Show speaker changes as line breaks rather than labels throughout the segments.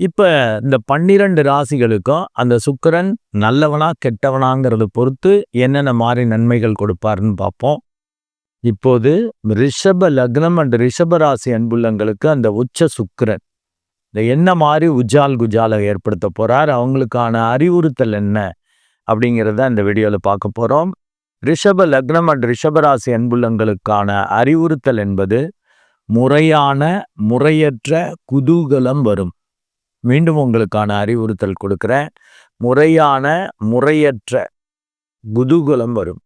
இப்போ இந்த பன்னிரண்டு ராசிகளுக்கும் அந்த சுக்கரன் நல்லவனா கெட்டவனாங்கிறத பொறுத்து என்னென்ன மாதிரி நன்மைகள் கொடுப்பாருன்னு பார்ப்போம். இப்போது ரிஷப லக்னம் அண்ட் ரிஷப ராசி அன்புள்ளங்களுக்கு அந்த உச்ச சுக்கரன். இந்த என்ன மாதிரி உஜால் குஜாலை ஏற்படுத்த போகிறார் அவங்களுக்கான அறிவுறுத்தல் என்ன அப்படிங்கிறத இந்த வீடியோவில் பார்க்க போகிறோம் ரிஷப லக்னம் அண்ட் ரிஷபராசி அன்புள்ளங்களுக்கான அறிவுறுத்தல் என்பது முறையான முறையற்ற குதூகலம் வரும். மீண்டும் உங்களுக்கான அறிவுறுத்தல் கொடுக்குறேன். முறையான முறையற்ற குதூகலம் வரும்.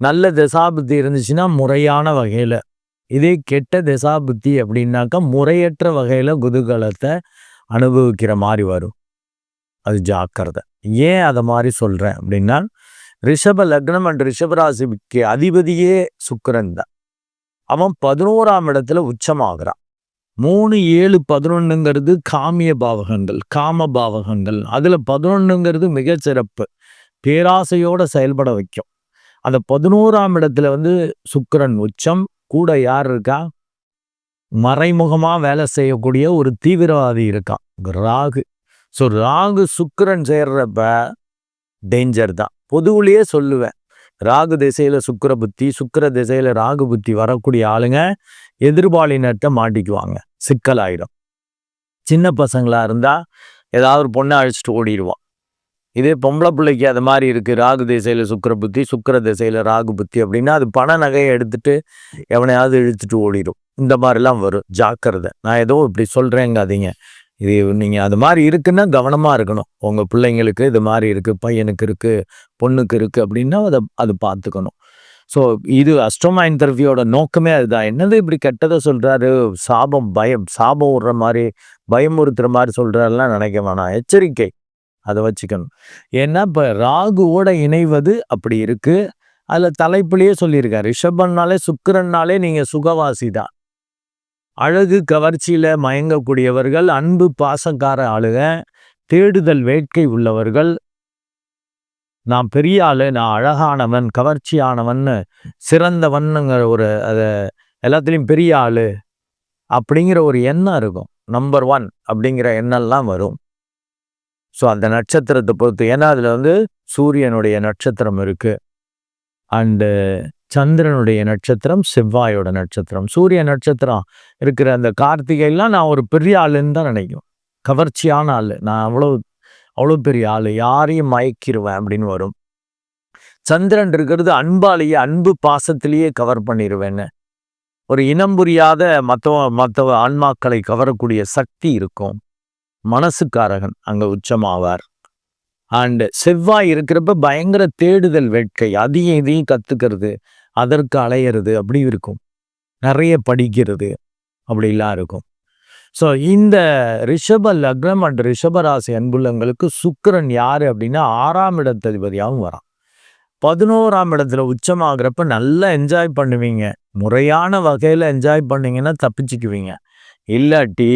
நல்ல தசாபுத்தி இருந்துச்சுன்னா முறையான வகையில். இதே கெட்ட தசாபுத்தி அப்படின்னாக்கா முறையற்ற வகையில் குதூகலத்தை அனுபவிக்கிற மாதிரி வரும். அது ஜாக்கிரதை. ஏன் அதை மாதிரி சொல்கிறேன் அப்படின்னா ரிஷப லக்னம் அண்ட் ரிஷபராசிக்கு அதிபதியே சுக்கரன் தான். அவன் பதினோராம் இடத்துல உச்சமாகிறான். மூணு ஏழு பதினொன்றுங்கிறது காமிய பாவகங்கள் காம பாவகங்கள். அதில் பதினொன்றுங்கிறது மிகச்சிறப்பு பேராசையோடு செயல்பட வைக்கும். அந்த பதினோராம் இடத்துல வந்து சுக்கரன் உச்சம். கூட யார் இருக்கா? மறைமுகமாக வேலை செய்யக்கூடிய ஒரு தீவிரவாதி இருக்கான். ராகு. ஸோ ராகு சுக்கரன் சேர்றப்ப டேஞ்சர் தான். பொதுவிலேயே சொல்லுவேன். ராகு திசையில் சுக்கர புத்தி சுக்கர திசையில் ராகு புத்தி வரக்கூடிய ஆளுங்க எதிர்பாலினத்தை மாட்டிக்குவாங்க. சிக்கலாயிடும் சின்ன பசங்களாக இருந்தால் ஏதாவது ஒரு பொண்ணை அழிச்சிட்டு ஓடிடுவான். இதே பொம்பளை பிள்ளைக்கு அது மாதிரி இருக்குது ராகு திசையில் சுக்கர புத்தி சுக்கர திசையில் ராகு புத்தி அப்படின்னா அது பண நகையை எடுத்துட்டு எவனையாவது இழுத்துட்டு ஓடிடும் இந்த மாதிரிலாம் வரும். ஜாக்கிரதை. நான் ஏதோ இப்படி சொல்கிறேங்காதீங்க இது நீங்கள் அது மாதிரி இருக்குன்னா கவனமாக இருக்கணும். உங்கள் பிள்ளைங்களுக்கு இது மாதிரி இருக்குது பையனுக்கு இருக்குது பொண்ணுக்கு இருக்குது அப்படின்னா அதை அது பார்த்துக்கணும் ஸோ இது அஸ்ட்ரோமா இன்டர்வியூட நோக்கமே அதுதான். என்னது இப்படி கெட்டதை சொல்கிறாரு சாபம் பயம் சாபம் விடுற மாதிரி பயமுறுத்துகிற மாதிரி சொல்கிறாருலாம் நினைக்க வேணாம். எச்சரிக்கை. அதை வச்சுக்கணும். ஏன்னா இப்போ ராகுவோட இணைவது அப்படி இருக்குது அதில் தலைப்புலேயே சொல்லியிருக்காரு. ரிஷபன்னாலே சுக்கரன்னாலே நீங்கள் சுகவாசி தான் அழகு கவர்ச்சியில் மயங்கக்கூடியவர்கள் அன்பு பாசக்கார ஆளுக தேடுதல் வேட்கை உள்ளவர்கள். நான் பெரிய ஆளு நான் அழகானவன் கவர்ச்சியானவன்னு சிறந்தவன்னுங்கிற ஒரு அதை எல்லாத்துலேயும் பெரிய ஆள் அப்படிங்கிற ஒரு எண்ணம் இருக்கும். நம்பர் ஒன் அப்படிங்கிற எண்ணம்லாம் வரும். ஸோ அந்த நட்சத்திரத்தை பொறுத்து ஏன்னா அதில் வந்து சூரியனுடைய நட்சத்திரம் இருக்குது அண்டு சந்திரனுடைய நட்சத்திரம் செவ்வாயோட நட்சத்திரம். சூரிய நட்சத்திரம் இருக்கிற அந்த கார்த்திகைலாம் நான் ஒரு பெரிய ஆளுன்னு தான் நினைக்கும். கவர்ச்சியான ஆள். நான் அவ்வளோ அவ்வளோ பெரிய ஆள். யாரையும் மயக்கிடுவேன் அப்படின்னு வரும். சந்திரன் இருக்கிறது அன்பாலேயே அன்பு பாசத்திலேயே கவர் பண்ணிடுவேன்னு ஒரு இனம் புரியாத மற்ற மற்ற ஆன்மாக்களை கவரக்கூடிய சக்தி இருக்கும். மனசுக்காரகன் அங்கே உச்சமாவார். அண்டு செவ்வாய் இருக்கிறப்ப பயங்கர தேடுதல் வேட்கை. அதையும் இதையும் கற்றுக்கிறது அதற்கு அலையிறது அப்படி இருக்கும். நிறைய படிக்கிறது அப்படிலாம் இருக்கும். ஸோ இந்த ரிஷப லக்னம் அண்ட் ரிஷபராசி அன்புள்ளங்களுக்கு சுக்கரன் யார் அப்படின்னா ஆறாம் இடத்ததிபதியாகவும் வரான். பதினோராம் இடத்துல உச்சமாகிறப்ப நல்லா என்ஜாய் பண்ணுவீங்க. முறையான வகையில் என்ஜாய் பண்ணீங்கன்னா தப்பிச்சுக்குவீங்க. இல்லாட்டி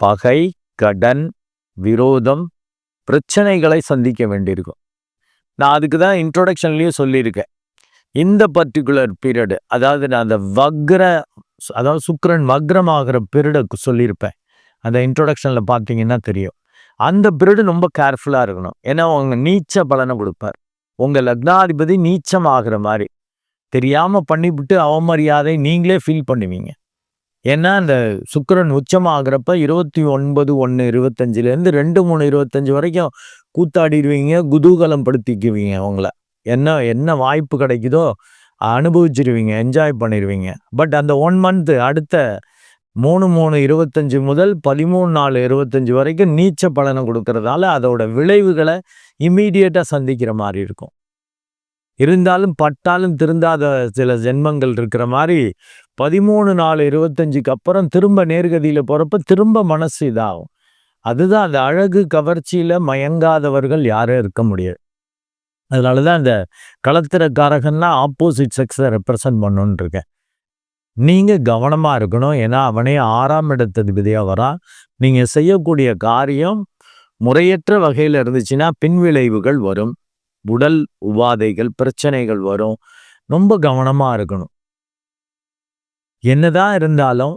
பகை கடன் விரோதம் பிரச்சனைகளை சந்திக்க வேண்டியிருக்கும். நான் அதுக்கு தான் இன்ட்ரொடக்ஷன்லேயும் சொல்லியிருக்கேன். இந்த பர்டிகுலர் பீரியடு அதாவது நான் அந்த வக்ர அதாவது சுக்கரன் வக்ரமாகிற பீரியடை சொல்லியிருப்பேன். அந்த இன்ட்ரொடக்ஷனில் பார்த்தீங்கன்னா தெரியும். அந்த பீரியடு ரொம்ப கேர்ஃபுல்லாக இருக்கணும். ஏன்னா அவங்க நீச்ச பலனை கொடுப்பார். உங்கள் லக்னாதிபதி நீச்சம் ஆகிற மாதிரி. தெரியாமல் பண்ணிவிட்டு அவமரியாதை நீங்களே ஃபீல் பண்ணுவீங்க. ஏன்னா அந்த சுக்கரன் உச்சமாகிறப்ப இருபத்தி ஒன்பது ஒன்று இருபத்தஞ்சிலேருந்து ரெண்டு மூணு இருபத்தஞ்சி வரைக்கும் கூத்தாடிடுவீங்க குதூகலம் படுத்திக்குவீங்க அவங்கள என்ன என்ன வாய்ப்பு கிடைக்குதோ அனுபவிச்சிருவீங்க என்ஜாய் பண்ணிடுவீங்க பட் அந்த ஒன் மந்த்து அடுத்த மூணு மூணு இருபத்தஞ்சி முதல் பதிமூணு நாலு இருபத்தஞ்சி வரைக்கும் நீச்ச பலனை கொடுக்கறதால அதோட விளைவுகளை இம்மீடியட்டாக சந்திக்கிற மாதிரி இருக்கும். இருந்தாலும் பட்டாலும் திருந்தாத சில ஜென்மங்கள் இருக்கிற மாதிரி பதிமூணு நாலு இருபத்தஞ்சுக்கு அப்புறம் திரும்ப நேர்கதியில் போகிறப்ப திரும்ப மனசு இதாகும். அதுதான் அந்த அழகு கவர்ச்சியில் மயங்காதவர்கள் யாரும் இருக்க முடியாது. அதனால தான் இந்த களத்திரக்காரகன்னா ஆப்போசிட் செக்ஸை ரெப்ரசன்ட் பண்ணுன்னு இருக்கேன். நீங்கள் கவனமாக இருக்கணும். ஏன்னா அவனே ஆறாம் இடத்ததிபதியாக வரான் நீங்கள் செய்யக்கூடிய காரியம் முறையற்ற வகையில் இருந்துச்சுன்னா பின்விளைவுகள் வரும். உடல் உபாதைகள் பிரச்சனைகள் வரும். ரொம்ப கவனமாக இருக்கணும். என்னதான் இருந்தாலும்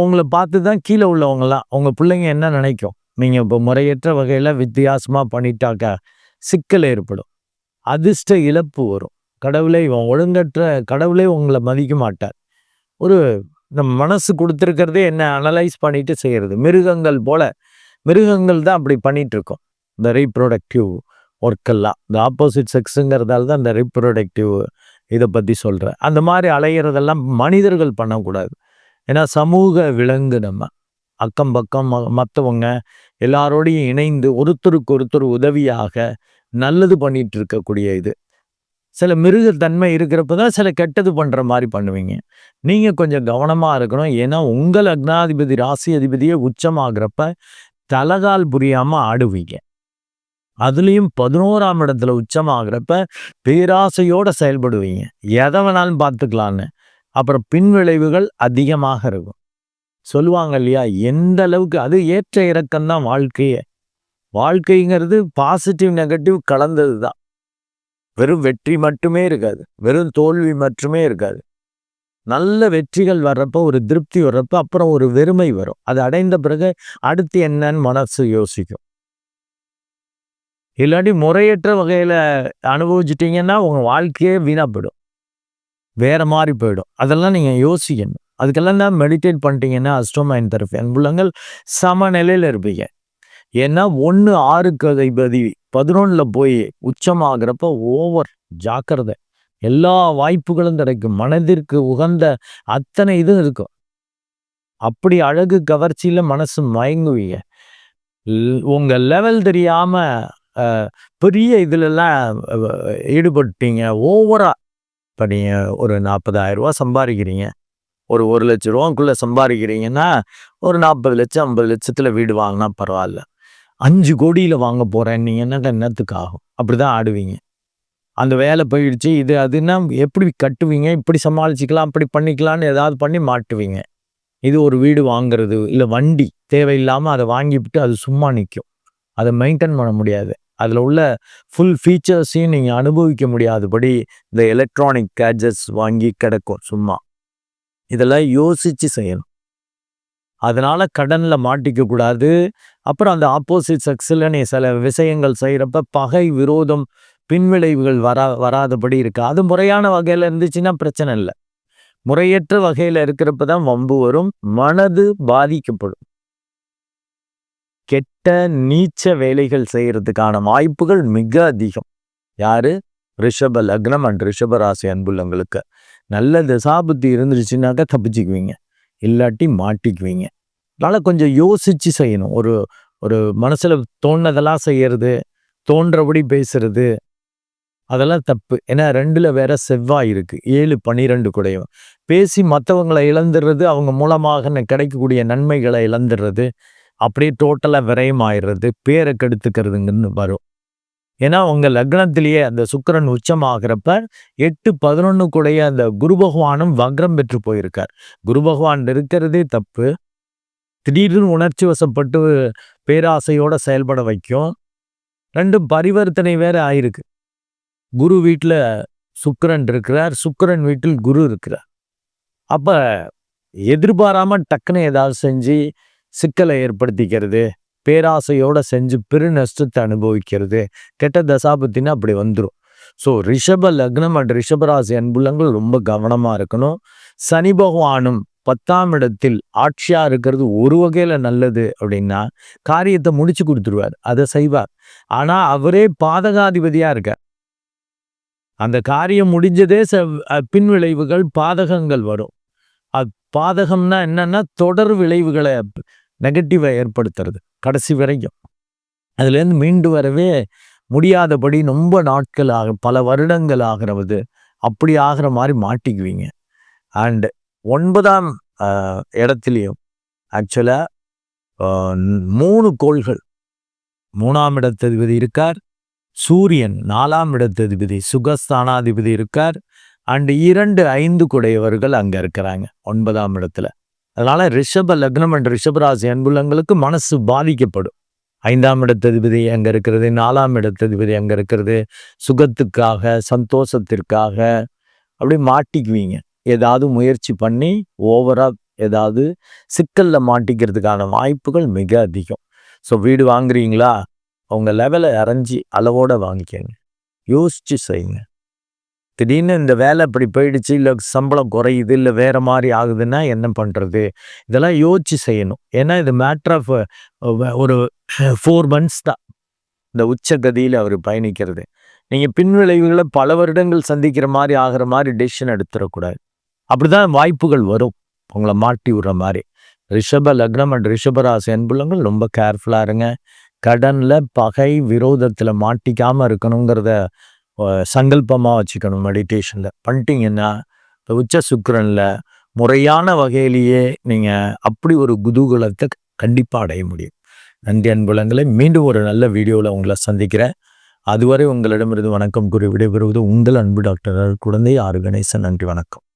உங்களை பார்த்து தான் கீழே உள்ளவங்களாம் உங்கள் பிள்ளைங்க என்ன நினைக்கும்? நீங்கள் இப்போ முறையற்ற வகையில் வித்தியாசமாக பண்ணிட்டாக்க சிக்கல் ஏற்படும். அதிர்ஷ்ட இழப்பு வரும். கடவுளை ஒழுங்கற்ற கடவுளே உங்களை மதிக்க மாட்டார். ஒரு நம்ம மனசு கொடுத்துருக்கிறதே என்ன அனலைஸ் பண்ணிட்டு செய்கிறது மிருகங்கள் போல மிருகங்கள் தான் அப்படி பண்ணிட்டு இருக்கோம் இந்த ரீப்ரொடக்டிவ் ஒர்க்கெல்லாம் இந்த ஆப்போசிட் செக்ஸுங்கிறதால தான் இந்த ரீப்ரொடக்டிவ் இதை பற்றி சொல்கிறேன் அந்த மாதிரி அலையிறதெல்லாம் மனிதர்கள் பண்ணக்கூடாது. ஏன்னா சமூக விலங்கு நம்ம. அக்கம் பக்கம் மற்றவங்க எல்லாரோடையும் இணைந்து ஒருத்தருக்கு ஒருத்தர் உதவியாக நல்லது பண்ணிட்டு இருக்கக்கூடிய இது. சில மிருகத்தன்மை இருக்கிறப்ப தான் சில கெட்டது பண்ணுற மாதிரி பண்ணுவீங்க. நீங்கள் கொஞ்சம் கவனமாக இருக்கணும். ஏன்னா உங்கள் அக்னாதிபதி ராசி அதிபதியே உச்சமாகிறப்ப தலகால் புரியாமல் ஆடுவீங்க. அதுலேயும் பதினோராம் இடத்துல உச்சமாகிறப்ப பேராசையோடு செயல்படுவீங்க. எதை வேணாலும் பார்த்துக்கலான்னு. அப்புறம் பின்விளைவுகள் அதிகமாக இருக்கும். சொல்லுவாங்க இல்லையா? எந்த அளவுக்கு அது ஏற்ற இறக்கம்தான் வாழ்க்கையை. வாழ்க்கைங்கிறது பாசிட்டிவ் நெகட்டிவ் கலந்தது தான் வெறும் வெற்றி மட்டுமே இருக்காது. வெறும் தோல்வி மட்டுமே இருக்காது. நல்ல வெற்றிகள் வர்றப்போ ஒரு திருப்தி வர்றப்போ அப்புறம் ஒரு வெறுமை வரும். அது அடைந்த பிறகு அடுத்து என்னன்னு மனசு யோசிக்கும். இல்லாட்டி முறையற்ற வகையில் அனுபவிச்சிட்டிங்கன்னா உங்கள் வாழ்க்கையே வீணாக போயிடும் வேறு மாதிரி போயிடும். அதெல்லாம் நீங்கள் யோசிக்கணும். அதுக்கெல்லாம் தான் மெடிடேட் பண்ணிட்டீங்கன்னா அஸ்டோமைன் தரப்பு அன்புள்ளங்கள் சமநிலையில் இருப்பீங்க. ஏன்னா ஒன்று ஆறுக்கு அதிபதி பதினொன்றில் போய் உச்சமாகிறப்ப ஓவர் ஜாக்கிரதை. எல்லா வாய்ப்புகளும் கிடைக்கும். மனதிற்கு உகந்த அத்தனை இதுவும் இருக்கும். அப்படி அழகு கவர்ச்சியில் மனசு மயங்குவீங்க. உங்கள் லெவல் தெரியாமல் பெரிய இதுலலாம் ஈடுபட்டீங்க ஓவராக இப்போ நீங்கள் ஒரு நாற்பதாயிரரூவா சம்பாதிக்கிறீங்க ஒரு ஒரு லட்ச ரூபாக்குள்ளே சம்பாதிக்கிறீங்கன்னா ஒரு நாற்பது லட்சம் ஐம்பது லட்சத்தில் வீடு வாங்கினா பரவாயில்ல. அஞ்சு கோடியில் வாங்க போகிறேன் நீங்கள் என்ன என்னத்துக்கு ஆகும் அப்படி தான் ஆடுவீங்க. அந்த வேலை போயிடுச்சு இது அதுன்னா எப்படி கட்டுவீங்க? இப்படி சமாளிச்சிக்கலாம் அப்படி பண்ணிக்கலான்னு ஏதாவது பண்ணி மாட்டுவீங்க. இது ஒரு வீடு வாங்குறது இல்லை வண்டி தேவையில்லாமல் அதை வாங்கிவிட்டு அது சும்மா நிற்கும் அதை மெயின்டைன் பண்ண முடியாது. அதில் உள்ள ஃபுல் ஃபீச்சர்ஸையும் நீங்கள் அனுபவிக்க முடியாதபடி இந்த எலக்ட்ரானிக் கேட்ஜெட்ஸ் வாங்கி கிடக்கும் சும்மா. இதெல்லாம் யோசித்து செய்யணும். அதனால் கடனில் மாட்டிக்க கூடாது. அப்புறம் அந்த ஆப்போசிட் செக்ஸில் நீ சில விஷயங்கள் செய்கிறப்ப பகை விரோதம் பின்விளைவுகள் வரா வராதபடி இருக்குது அது முறையான வகையில் இருந்துச்சுன்னா பிரச்சனை இல்லை. முறையற்ற வகையில் இருக்கிறப்ப தான் வம்பு வரும் மனது பாதிக்கப்படும். கெட்ட நீச்ச வேலைகள் செய்கிறதுக்கான வாய்ப்புகள் மிக அதிகம். யாரு? ரிஷப லக்னம் அண்ட் ரிஷபராசி அன்புள்ளங்களுக்கு நல்ல திசாபுத்தி இருந்துருச்சுனாக்கா தப்பிச்சுக்குவீங்க. இல்லாட்டி மாட்டிக்குவீங்க. அதனால் கொஞ்சம் யோசித்து செய்யணும். ஒரு ஒரு மனசில் தோணுனதெல்லாம் செய்கிறது தோன்றபடி பேசுறது அதெல்லாம் தப்பு. ஏன்னா ரெண்டில் வேற செவ்வாய் இருக்குது ஏழு பன்னிரெண்டு கூடையும். பேசி மற்றவங்களை இழந்துடுறது அவங்க மூலமாக கிடைக்கக்கூடிய நன்மைகளை இழந்துடுறது அப்படியே டோட்டலாக விரயம் ஆயிடுறது பேரை கெடுத்துக்கிறதுங்கன்னு வரும். ஏன்னா உங்கள் லக்னத்திலேயே அந்த சுக்கரன் உச்சமாகிறப்ப எட்டு பதினொன்று கூடைய அந்த குரு பகவானும் வக்ரம் பெற்று போயிருக்கார். குரு பகவான் இருக்கிறதே தப்பு. திடீர்னு உணர்ச்சி வசப்பட்டு பேராசையோட செயல்பட வைக்கும். ரெண்டும் பரிவர்த்தனை வேற ஆயிருக்கு. குரு வீட்டில் சுக்கரன் இருக்கிறார். சுக்கரன் வீட்டில் குரு இருக்கிறார். அப்போ எதிர்பாராமல் டக்குன்னு ஏதாவது செஞ்சு சிக்கலை ஏற்படுத்திக்கிறது. பேராசையோட செஞ்சு பெரு நஷ்டத்தை அனுபவிக்கிறது. கெட்ட தசாபத்தினா அப்படி வந்துடும் ஸோ ரிஷப லக்னம் அண்ட் ரிஷபராசி அன்புள்ளங்கள் ரொம்ப கவனமாக இருக்கணும். சனி பகவானும் பத்தாம் இடத்தில் ஆட்சியா இருக்கிறது ஒரு வகையில நல்லது அப்படின்னா காரியத்தை முடிச்சு கொடுத்துருவார். அதை செய்வார். ஆனா அவரே பாதகாதிபதியா இருக்கார். அந்த காரியம் முடிஞ்சதே பின் விளைவுகள் பாதகங்கள் வரும். அது பாதகம்னா என்னன்னா தொடர் விளைவுகளை நெகட்டிவை ஏற்படுத்துறது கடைசி வரைக்கும். அதுலேருந்து மீண்டு வரவே முடியாதபடி ரொம்ப நாட்கள் ஆக பல வருடங்கள் ஆகிறது அப்படி ஆகிற மாதிரி மாட்டிக்குவீங்க. அண்டு ஒன்பதாம் இடத்துலையும் ஆக்சுவலாக மூணு கோள்கள். மூணாம் இடத்ததிபதி இருக்கார் சூரியன் நாலாம் இடத்ததிபதி சுகஸ்தானாதிபதி இருக்கார் அண்டு இரண்டு ஐந்து குடையவர்கள் அங்கே இருக்கிறாங்க ஒன்பதாம் இடத்துல. அதனால் ரிஷப லக்னம் என்ற ரிஷபராசி அன்புள்ளங்களுக்கு மனசு பாதிக்கப்படும். ஐந்தாம் இடத்ததிபதி அங்கே இருக்கிறது நாலாம் இடத்ததிபதி அங்கே இருக்கிறது சுகத்துக்காக சந்தோஷத்திற்காக அப்படி மாட்டிக்குவீங்க. ஏதாவது முயற்சி பண்ணி ஓவராக ஏதாவது சிக்கலில் மாட்டிக்கிறதுக்கான வாய்ப்புகள் மிக அதிகம். ஸோ வீடு வாங்குறீங்களா? உங்கள் லெவலை அரைஞ்சி அளவோடு வாங்கிக்கோங்க. யோசித்து செய்யுங்க. திடீர்னு இந்த வேலை இப்படி போயிடுச்சு இல்லை சம்பளம் குறையுது இல்லை வேறு மாதிரி ஆகுதுன்னா என்ன பண்ணுறது இதெல்லாம் யோசிச்சு செய்யணும். ஏன்னா இது மேட்ரு ஆஃப் ஒரு ஃபோர் மந்த்ஸ் தான். இந்த உச்சகதியில் அவர் பயணிக்கிறது. நீங்கள் பின்விளைவுகளை பல வருடங்கள் சந்திக்கிற மாதிரி ஆகிற மாதிரி டெசிஷன் எடுத்துடக்கூடாது. அப்படிதான் வாய்ப்புகள் வரும். உங்களை மாட்டி விடுற மாதிரி. ரிஷப லக்னம் அண்ட் ரிஷபராசி அன்புள்ளங்கள் ரொம்ப கேர்ஃபுல்லாக இருங்க. கடனில் பகை விரோதத்தில் மாட்டிக்காமல் இருக்கணுங்கிறத சங்கல்பமாக வச்சுக்கணும் மெடிடேஷனில் பண்ணிட்டீங்கன்னா இந்த உச்ச சுக்கரனில் முறையான வகையிலேயே நீங்கள் அப்படி ஒரு குதூகலத்தை கண்டிப்பாக அடைய முடியும். நன்றி அன்புலங்களை மீண்டும் ஒரு நல்ல வீடியோவில் உங்களை சந்திக்கிறேன். அதுவரை உங்களிடமிருந்து வணக்கம் கூறி விடைபெறுவது உங்கள் அன்பு டாக்டர் குழந்தை ஆறு கணேசன். நன்றி வணக்கம்.